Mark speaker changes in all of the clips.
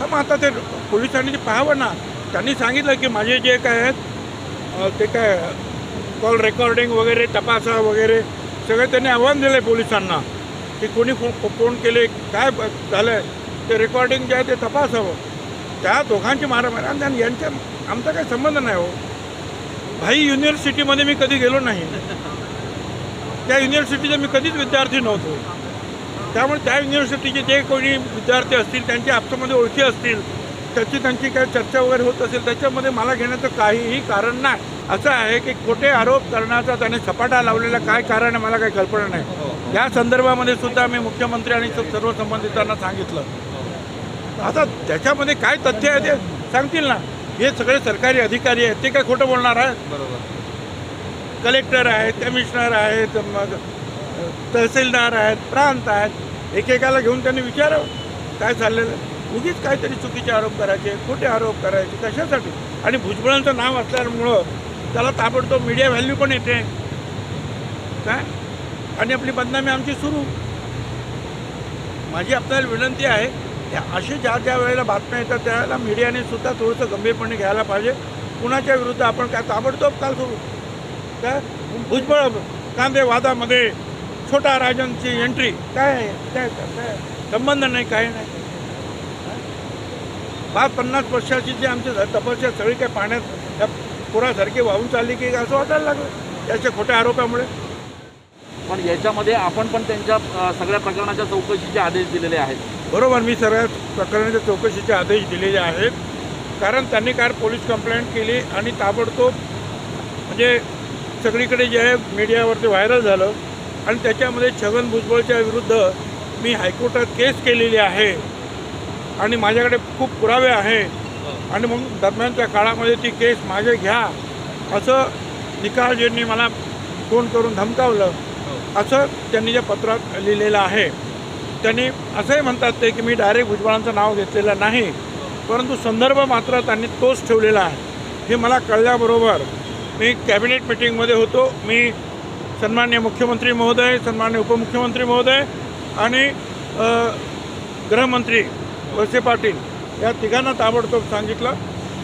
Speaker 1: मग आता ते पोलिसांनी ते पाहावं ना त्यांनी सांगितलं की माझे जे काय आहेत ते काय कॉल रेकॉर्डिंग वगैरे तपासा वगैरे सगळं त्यांनी आव्हान दिलं आहे पोलिसांना की कोणी फो फोन केले काय ब- झालं आहे ते रेकॉर्डिंग जे आहे ते तपासावं. त्या दोघांची मारामारी आणि आणि यांच्या आमचा काही संबंध नाही हो. भाई युनिव्हर्सिटीमध्ये मी कधी गेलो नाही. त्या युनिव्हर्सिटीचा मी कधीच विद्यार्थी नव्हतो. त्यामुळे त्या युनिव्हर्सिटीचे जे कोणी विद्यार्थी असतील त्यांच्या आपसामध्ये ओळखी असतील त्याची त्यांची काय चर्चा वगैरे होत असेल त्याच्यामध्ये मला घेण्याचं काहीही कारण नाही. असं आहे की खोटे आरोप करण्याचा त्याने सपाटा लावलेला काय कारण आहे मला काही कल्पना नाही. या संदर्भामध्ये सुद्धा मी मुख्यमंत्री आणि सर्व संबंधितांना सांगितलं. आता त्याच्यामध्ये काय तथ्य आहे ते सांगतील ना. हे सगळे सरकारी अधिकारी आहेत ते काय खोटं बोलणार आहेत
Speaker 2: बरोबर.
Speaker 1: कलेक्टर आहेत कमिशनर आहेत मग तहसीलदार आहेत प्रांत आहेत एकेकाला घेऊन त्यांनी विचारावं. काय चाललेलं आहे? उगीच काहीतरी चुकीचे आरोप करायचे खोटे आरोप करायचे कशासाठी? आणि भुजबळांचं नाव असल्यामुळं त्याला ताबडतोब मीडिया व्हॅल्यू पण येते. काय? आणि आपली बदनामी आमची सुरू. माझी आपल्याला विनंती आहे की असे ज्या ज्या वेळेला बातम्या येतात त्यावेळेला मीडियाने सुद्धा थोडंसं गंभीरपणे घ्यायला पाहिजे. कुणाच्या विरुद्ध आपण काय ताबडतोब काल सुरू काय? भुजबळ कांदे वादामध्ये छोटा राजनची एंट्री काय आहे? काय काय संबंध नाही काय नाही. पाच पन्नास वर्षाची जी आमची तपस्या सगळी काय पाण्यात त्या पुरासारखी वाहून चालली की असं वाटायला लागलं त्याच्या खोट्या आरोपामुळे.
Speaker 2: पण याच्यामध्ये आपण पण त्यांच्या सगळ्या प्रकरणाच्या चौकशीचे आदेश दिलेले आहेत.
Speaker 1: बरोबर मी सगळ्या प्रकरणाच्या चौकशीचे आदेश दिलेले आहेत. कारण त्यांनी काल पोलीस कंप्लेंट केली आणि ताबडतोब म्हणजे सगळीकडे जे आहे मीडियावरती व्हायरल झालं. आणि त्याच्यामध्ये छगन भुजबळच्या विरुद्ध मी हायकोर्टात केस केलेली आहे. आणि माझ्याकडे खूप पुरावे आहे आणि मग दरम्यानच्या काळामध्ये ती केस माझे घ्या. असं निकालजींनी मला फोन करून धमकावलं असं त्यांनी ज्या पत्रात लिहिलेलं आहे. त्यांनी असंही म्हणतात ते की मी डायरेक्ट भुजबळांचं नाव घेतलेलं नाही परंतु संदर्भ मात्र त्यांनी तोच ठेवलेला आहे. हे मला कळल्याबरोबर मी कॅबिनेट मिटिंगमध्ये होतो. मी सन्मान्य मुख्यमंत्री महोदय सन्मान्य उपमुख्यमंत्री महोदय आणि गृहमंत्री वळसे पाटील या तिघांना ताबडतोब सांगितलं.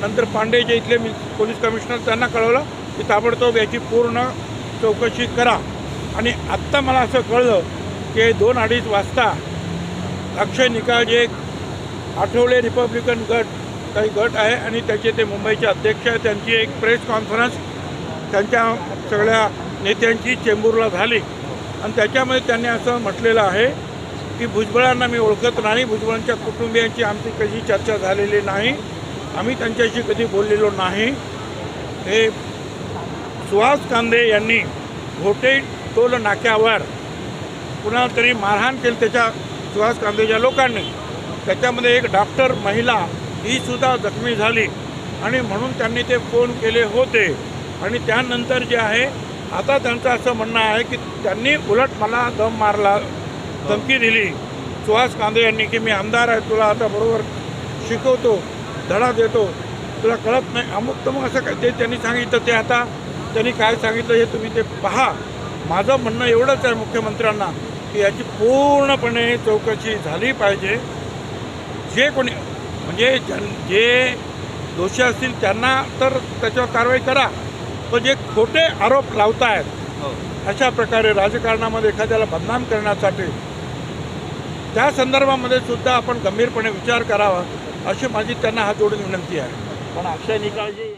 Speaker 1: नंतर पांडे जे इथले मी पोलीस कमिशनर त्यांना कळवलं की ताबडतोब याची पूर्ण चौकशी करा. आणि आत्ता मला असं कळलं की दोन अडीच वाजता अक्षय निकाळ जे एक आठवले रिपब्लिकन गट काही गट आहे आणि त्याचे ते मुंबईचे अध्यक्ष आहे त्यांची एक प्रेस कॉन्फरन्स त्यांच्या सगळ्या नेत्यांची चेंबूरला झाली. आणि त्याच्यामध्ये त्यांनी असं म्हटलेलं आहे की भुजबळांना मी ओळखत नाही भुजबळांच्या कुटुंबियांची आमची कशी चर्चा झालेली नाही आम्ही त्यांच्याशी कधी बोललेलो नाही. हे सुहास कांदे यांनी घोटे टोल नाक्यावर कुणाला तरी मारहाण केली त्याच्या सुहास कांदेच्या लोकांनी. त्याच्यामध्ये एक डॉक्टर महिला ही सुद्धा जखमी झाली. आणि म्हणून त्यांनी ते फोन केले होते. आणि त्यानंतर जे आहे आता त्यांचं असं म्हणणं आहे की त्यांनी उलट मला दम मारला धमकी दिली. सुहास कांदे यांनी की मी आमदार आहे तुला आता बरोबर शिकवतो धडा देतो तुला कळत नाही. अमुक तर मग असं काय ते त्यांनी सांगितलं ते आता त्यांनी काय सांगितलं हे तुम्ही ते पहा. माझं म्हणणं एवढंच आहे मुख्यमंत्र्यांना की याची पूर्णपणे चौकशी झाली पाहिजे. जे कोणी म्हणजे जे दोषी असतील त्यांना तर त्याच्यावर कारवाई करा. पण जे खोटे आरोप लावतायत अशा प्रकारे राजकारणामध्ये एखाद्याला बदनाम करण्यासाठी त्या संदर्भामध्ये सुद्धा आपण गंभीरपणे विचार करावा अशी माझी त्यांना हात जोडून विनंती आहे.
Speaker 2: पण अक्षय निकाळजे